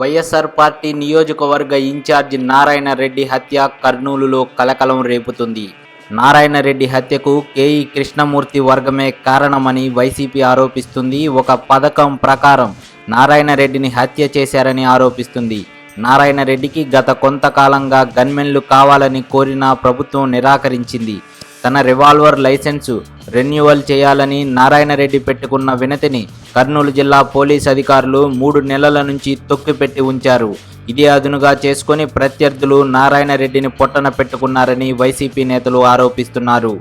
YSR party నియోజకవర్గ incharge Narayana Reddy హత్య కర్నూలులో కలకలం రేపుతుంది. నారాయణ రెడ్డి హత్యకు కేఈ కృష్ణమూర్తి వర్గమే కారణమని వైసీపీ ఆరోపిస్తుంది. ఒక పథకం ప్రకారం నారాయణ రెడ్డిని హత్య చేశారని ఆరోపిస్తుంది. నారాయణ రెడ్డికి గత కొంతకాలంగా గన్మెన్లు కావాలని కోరిన ప్రభుత్వం నిరాకరించింది. తన రివాల్వర్ లైసెన్సు రెన్యువల్ చేయాలని నారాయణ రెడ్డి పెట్టుకున్న వినతిని కర్నూలు జిల్లా పోలీస్ అధికారులు మూడు నెలల నుంచి తొక్కిపెట్టి ఉంచారు. ఇదే అదునుగా చేసుకొని ప్రత్యర్థులు నారాయణ రెడ్డిని పొట్టన పెట్టుకున్నారని వైసీపీ నేతలు ఆరోపిస్తున్నారు.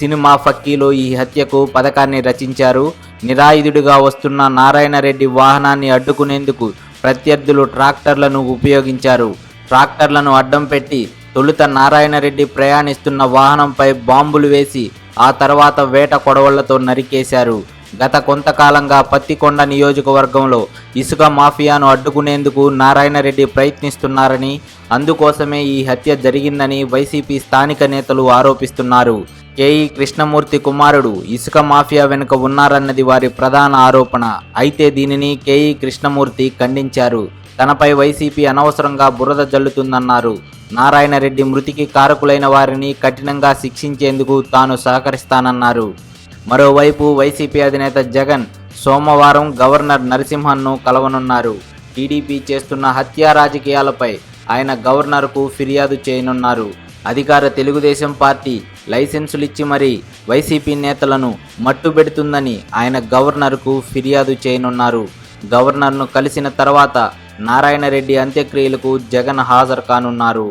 సినిమా ఫక్కీలో ఈ హత్యకు పథకాన్ని రచించారు. నిరాయుధుడిగా వస్తున్న నారాయణ రెడ్డి వాహనాన్ని అడ్డుకునేందుకు ప్రత్యర్థులు ట్రాక్టర్లను ఉపయోగించారు. ట్రాక్టర్లను అడ్డం పెట్టి తొలుత నారాయణ రెడ్డి ప్రయాణిస్తున్న వాహనంపై బాంబులు వేసి ఆ తర్వాత వేట కొడవళ్ళతో నరికేశారు. గత కొంతకాలంగా పత్తికొండ నియోజకవర్గంలో ఇసుక మాఫియాను అడ్డుకునేందుకు నారాయణరెడ్డి ప్రయత్నిస్తున్నారని అందుకోసమే ఈ హత్య జరిగిందని వైసీపీ స్థానిక నేతలు ఆరోపిస్తున్నారు. కేఈ కృష్ణమూర్తి కుమారుడు ఇసుక మాఫియా వెనుక ఉన్నారన్నది వారి ప్రధాన ఆరోపణ. అయితే దీనిని కేఈ కృష్ణమూర్తి ఖండించారు. తనపై వైసీపీ అనవసరంగా బురద జల్లుతుందన్నారు. నారాయణ రెడ్డి మృతికి కారకులైన వారిని కఠినంగా శిక్షించేందుకు తాను సహకరిస్తానన్నారు. మరోవైపు వైసీపీ అధినేత జగన్ సోమవారం గవర్నర్ నరసింహన్ను కలవనున్నారు. టీడీపీ చేస్తున్న హత్యా రాజకీయాలపై ఆయన గవర్నర్కు ఫిర్యాదు చేయనున్నారు. అధికార తెలుగుదేశం పార్టీ లైసెన్సులిచ్చి మరీ వైసీపీ నేతలను మట్టుబెడుతుందని ఆయన గవర్నర్కు ఫిర్యాదు చేయనున్నారు. గవర్నర్ను కలిసిన తర్వాత నారాయణరెడ్డి అంత్యక్రియలకు జగన్ హాజరు కానున్నారు.